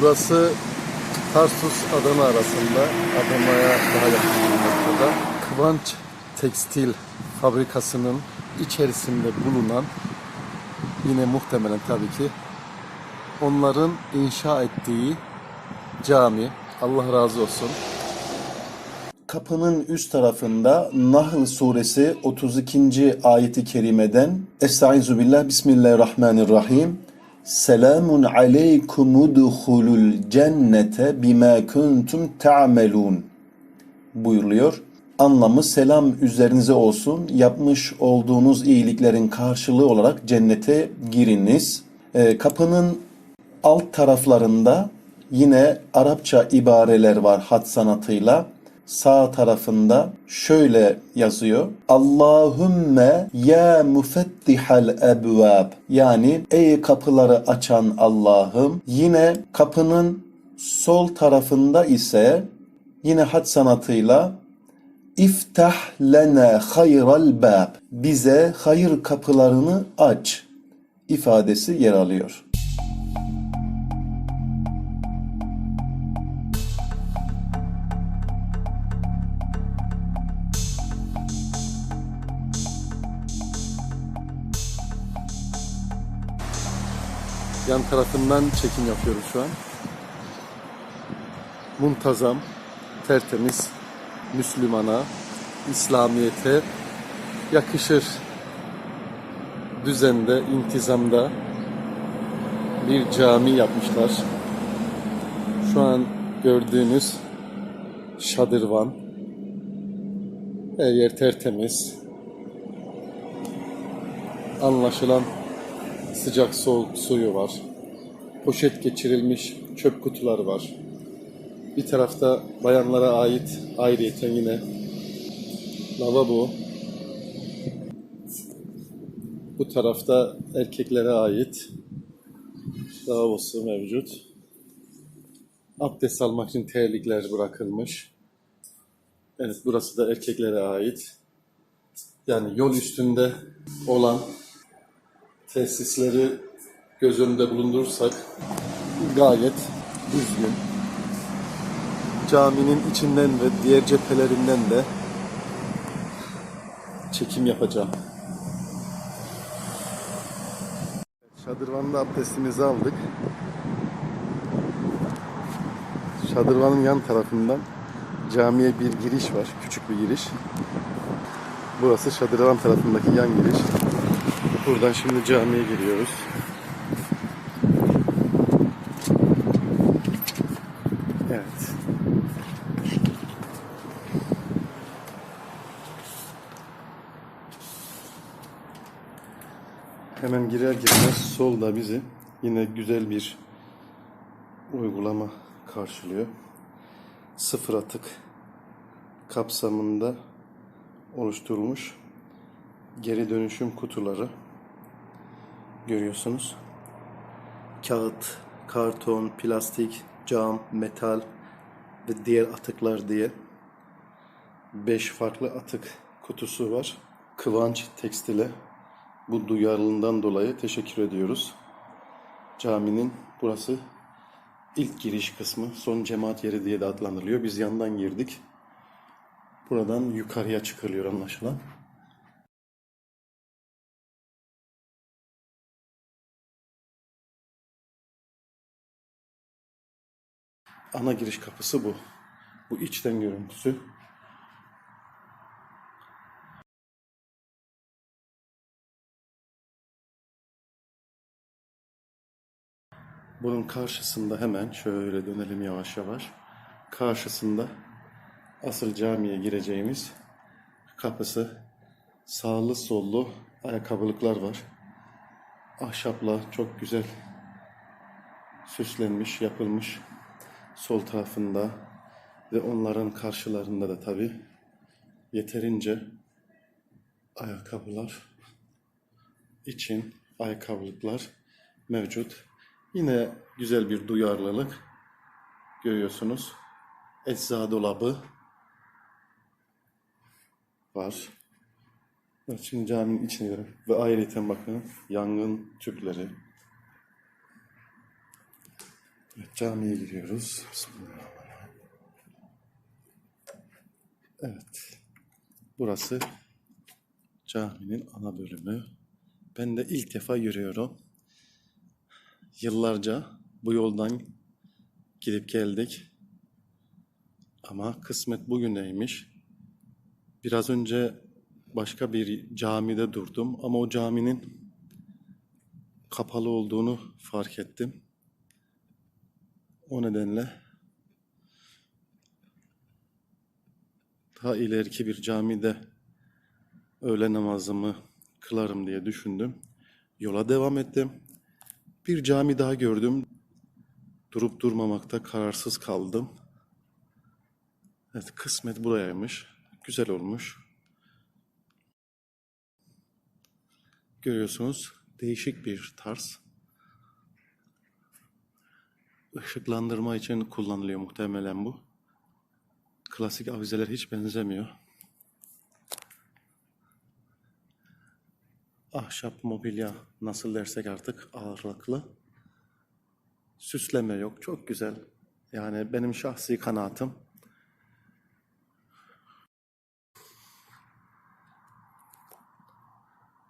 Burası Tarsus Adana arasında Adana'ya daha yakın bir noktada Kıvanç Tekstil Fabrikası'nın içerisinde bulunan yine muhtemelen tabii ki onların inşa ettiği cami. Allah razı olsun. Kapının üst tarafında Nahl suresi 32. ayeti kerimeden Estaizu billah Bismillahirrahmanirrahim Selamun aleykum udhulul cennete bima kuntum ta'melun buyuruluyor. Anlamı selam üzerinize olsun. Yapmış olduğunuz iyiliklerin karşılığı olarak cennete giriniz. Ee, kapının alt taraflarında yine Arapça ibareler var hat sanatıyla. Sağ tarafında şöyle yazıyor. Allahümme ya müfettihal ebvab. Yani ey kapıları açan Allah'ım. Yine kapının sol tarafında ise yine hat sanatıyla İftah lena hayral bab. Bize hayır kapılarını aç ifadesi yer alıyor. Yan tarafından çekim yapıyoruz şu an. Muntazam, tertemiz, Müslümana, İslamiyete yakışır düzende, intizamda bir cami yapmışlar. Şu an gördüğünüz şadırvan. Her yer tertemiz. Anlaşılan sıcak soğuk suyu var. Poşet geçirilmiş çöp kutuları var. Bir tarafta bayanlara ait ayrıyeten yine lavabo. Bu tarafta erkeklere ait lavabosu mevcut. Abdest almak için terlikler bırakılmış. Evet burası da erkeklere ait. Yani yol üstünde olan tesisleri göz önünde bulundurursak gayet düzgün. Caminin içinden ve diğer cephelerinden de çekim yapacağım. Şadırvan'da abdestimizi aldık. Şadırvan'ın yan tarafından camiye bir giriş var. Küçük bir giriş. Burası Şadırvan tarafındaki yan giriş. Buradan şimdi camiye giriyoruz. Evet. Hemen girer girmez solda bizi yine güzel bir uygulama karşılıyor. Sıfır atık kapsamında oluşturulmuş geri dönüşüm kutuları görüyorsunuz. Kağıt, karton, plastik, cam, metal ve diğer atıklar diye 5 farklı atık kutusu var. Kıvanç Tekstil'e bu duyarlılığından dolayı teşekkür ediyoruz. Caminin burası ilk giriş kısmı, son cemaat yeri diye de adlandırılıyor. Biz yandan girdik. Buradan yukarıya çıkılıyor anlaşılan. Ana giriş kapısı bu. Bu içten görüntüsü. Bunun karşısında hemen şöyle dönelim yavaş yavaş. Karşısında asıl camiye gireceğimiz kapısı sağlı sollu ayakkabılıklar var. Ahşapla çok güzel süslenmiş, yapılmış. Sol tarafında ve onların karşılarında da tabi yeterince ayakkabılar için ayakkabılıklar mevcut. Yine güzel bir duyarlılık görüyorsunuz. Ecza dolabı var. Şimdi caminin içine girelim. Ve ayrıca bakın yangın tüpleri. Evet, camiye giriyoruz. Evet. Burası caminin ana bölümü. Ben de ilk defa yürüyorum. Yıllarca bu yoldan gidip geldik. Ama kısmet bugüneymiş. Biraz önce başka bir camide durdum ama o caminin kapalı olduğunu fark ettim. O nedenle daha ileriki bir camide öğle namazımı kılarım diye düşündüm. Yola devam ettim. Bir cami daha gördüm. Durup durmamakta kararsız kaldım. Evet, kısmet burayaymış. Güzel olmuş. Görüyorsunuz değişik bir tarz. Işıklandırma için kullanılıyor muhtemelen bu. Klasik avizeler hiç benzemiyor. Ahşap mobilya nasıl dersek artık ağırlıklı. Süsleme yok. Çok güzel. Yani benim şahsi kanaatim.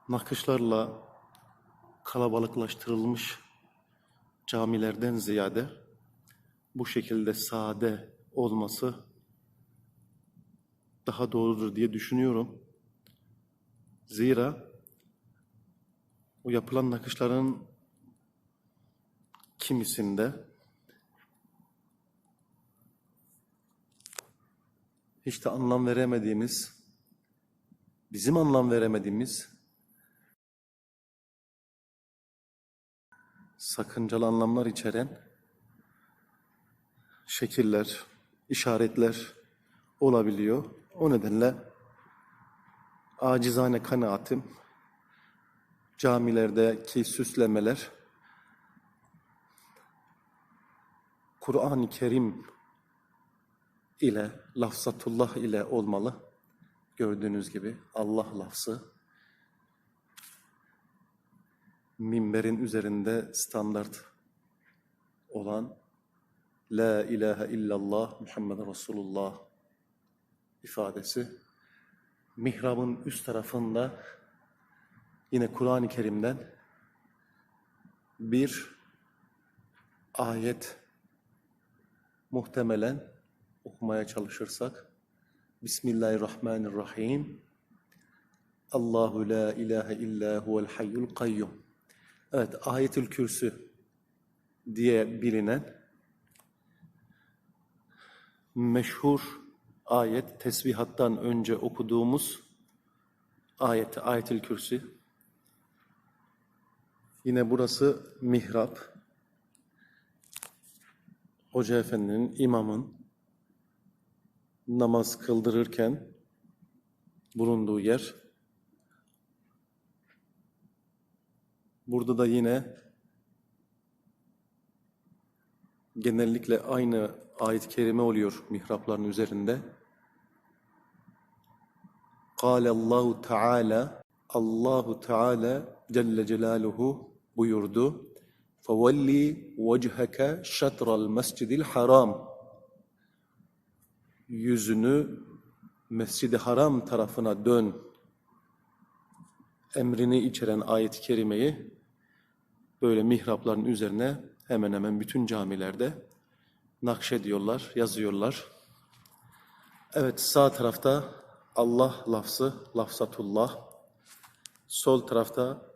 Nakışlarla kalabalıklaştırılmış camilerden ziyade bu şekilde sade olması daha doğrudur diye düşünüyorum. Zira o yapılan nakışların kimisinde hiç de anlam veremediğimiz, bizim anlam veremediğimiz sakıncalı anlamlar içeren şekiller, işaretler olabiliyor. O nedenle acizane kanaatim camilerdeki süslemeler Kur'an-ı Kerim ile, lafzatullah ile olmalı. Gördüğünüz gibi Allah lafzı minberin üzerinde standart olan La ilahe illallah Muhammed Resulullah ifadesi. Mihrabın üst tarafında yine Kur'an-ı Kerim'den bir ayet muhtemelen okumaya çalışırsak Bismillahirrahmanirrahim Allahu la ilahe illa huvel hayyul kayyum Evet, Ayetül Kürsü diye bilinen meşhur ayet, tesbihattan önce okuduğumuz ayet, Ayetül Kürsü. Yine burası mihrap. Hoca Efendi'nin, imamın namaz kıldırırken bulunduğu yer. Burada da yine genellikle aynı ayet-i kerime oluyor mihrapların üzerinde. Kâle Allahu Teala Allahu Teala Celle Celaluhu buyurdu. فَوَلِّ وَجْهَكَ شَطْرَ الْمَسْجِدِ الْحَرَامِ Yüzünü Mescid-i Haram tarafına dön emrini içeren ayet-i kerimeyi böyle mihrapların üzerine hemen hemen bütün camilerde nakşediyorlar, yazıyorlar. Evet sağ tarafta Allah lafzı, lafzatullah. Sol tarafta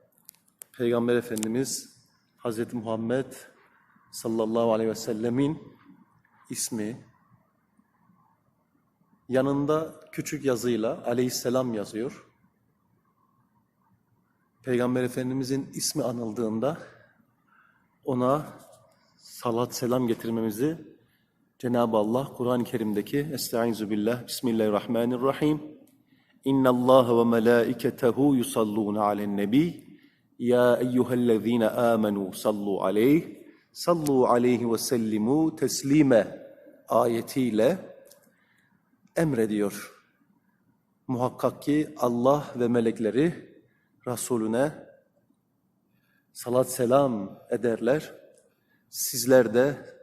Peygamber Efendimiz Hz. Muhammed sallallahu aleyhi ve sellemin ismi. Yanında küçük yazıyla aleyhisselam yazıyor. Peygamber Efendimizin ismi anıldığında ona salat selam getirmemizi Cenab-ı Allah Kur'an-ı Kerim'deki Estaizu billah Bismillahirrahmanirrahim. İnna Allah ve melaiketehu yusalluna alen nebi. Ya eyyühellezine amenu sallu aleyh. Sallu aleyhi ve sellimu teslime ayetiyle emrediyor. Muhakkak ki Allah ve melekleri Resulüne salat selam ederler. Sizler de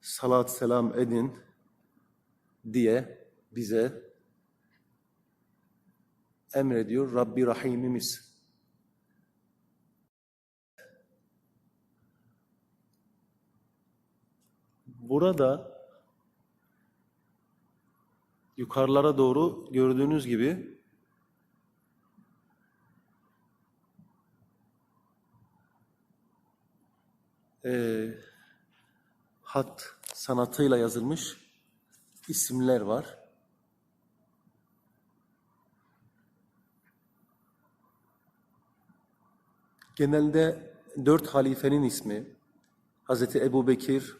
salat selam edin diye bize emrediyor Rabbi Rahimimiz. Burada yukarılara doğru gördüğünüz gibi eee, hat sanatıyla yazılmış isimler var. Genelde dört halifenin ismi Hazreti Ebu Bekir,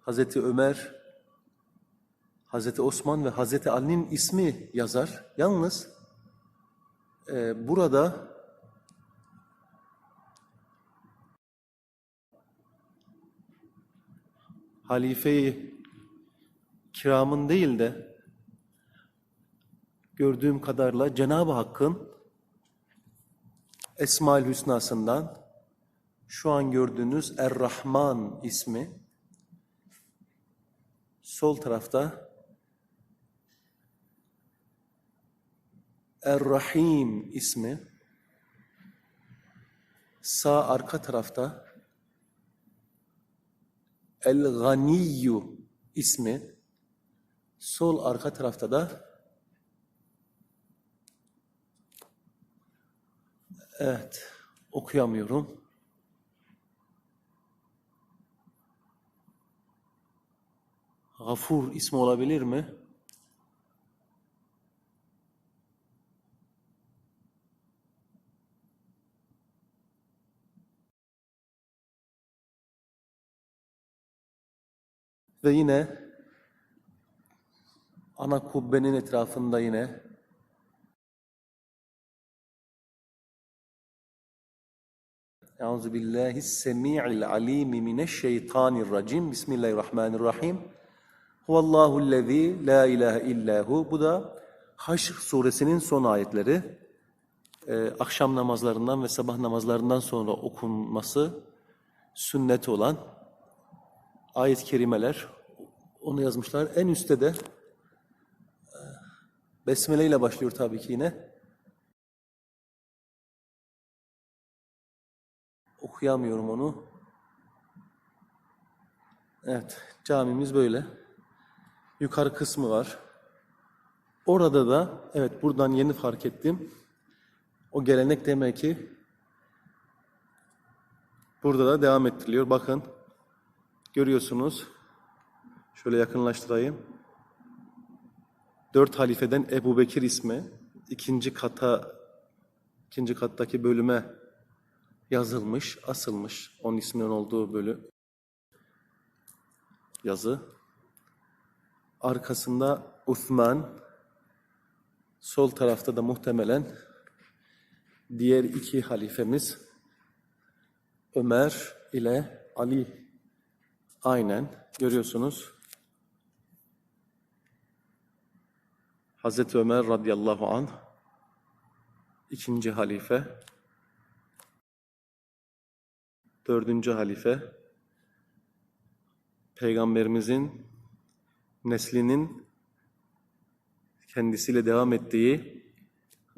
Hazreti Ömer, Hazreti Osman ve Hazreti Ali'nin ismi yazar. Yalnız e, burada halife-i kiramın değil de gördüğüm kadarıyla Cenab-ı Hakk'ın Esma-ül Hüsna'sından şu an gördüğünüz Er-Rahman ismi sol tarafta Er-Rahim ismi sağ arka tarafta El-Ganiyyu ismi sol arka tarafta da evet okuyamıyorum. Gafur ismi olabilir mi? Ve yine ana kubbenin etrafında yine Euzu billahi semi'il alimi mineşşeytanirracim. Bismillahirrahmanirrahim. Huvallahu'llezî la ilahe illahu. Bu da Haşr suresinin son ayetleri. Ee, akşam namazlarından ve sabah namazlarından sonra okunması sünnet olan ayet-i kerimeler. Onu yazmışlar. En üstte de e, Besmele ile başlıyor tabii ki yine. Okuyamıyorum onu. Evet, camimiz böyle. Yukarı kısmı var. Orada da, evet buradan yeni fark ettim. O gelenek demek ki burada da devam ettiriliyor. Bakın, görüyorsunuz. Şöyle yakınlaştırayım. Dört halifeden Ebu Bekir ismi ikinci kata, ikinci kattaki bölüme yazılmış, asılmış. Onun isminin olduğu bölü yazı. Arkasında Uthman, sol tarafta da muhtemelen diğer iki halifemiz Ömer ile Ali aynen görüyorsunuz. Hazreti Ömer radıyallahu an ikinci halife dördüncü halife Peygamberimizin neslinin kendisiyle devam ettiği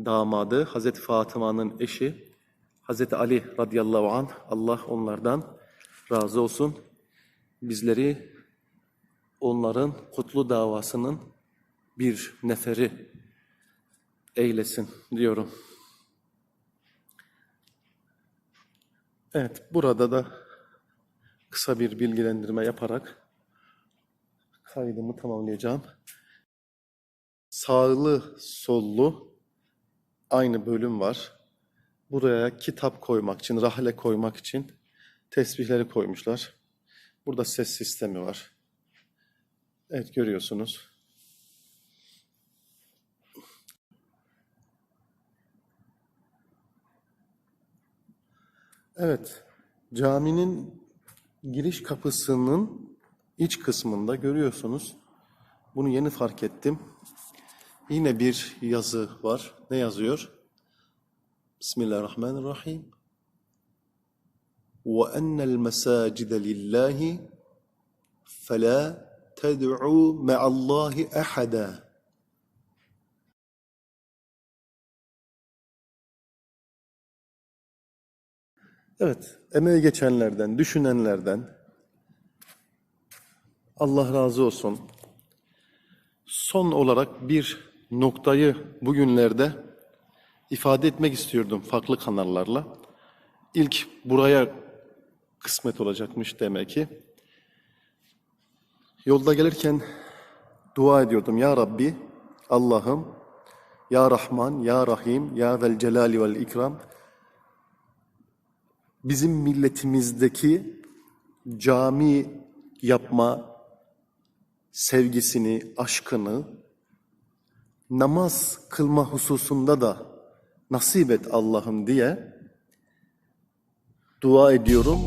damadı Hazreti Fatıma'nın eşi Hazreti Ali radıyallahu an Allah onlardan razı olsun. Bizleri onların kutlu davasının bir neferi eylesin diyorum. Evet, burada da kısa bir bilgilendirme yaparak kaydımı tamamlayacağım. Sağlı sollu aynı bölüm var. Buraya kitap koymak için, rahle koymak için tesbihleri koymuşlar. Burada ses sistemi var. Evet görüyorsunuz. Evet, caminin giriş kapısının iç kısmında görüyorsunuz. Bunu yeni fark ettim. Yine bir yazı var. Ne yazıyor? Bismillahirrahmanirrahim. وَأَنَّ الْمَسَاجِدَ لِلّٰهِ فَلَا تَدْعُوا مَعَ اللّٰهِ أَحَدًا Evet, emeği geçenlerden, düşünenlerden Allah razı olsun. Son olarak bir noktayı bugünlerde ifade etmek istiyordum farklı kanallarla. İlk buraya kısmet olacakmış demek ki. Yolda gelirken dua ediyordum. Ya Rabbi, Allah'ım, Ya Rahman, Ya Rahim, Ya Vel Celali Vel İkram. Bizim milletimizdeki cami yapma sevgisini, aşkını namaz kılma hususunda da nasip et Allah'ım diye dua ediyorum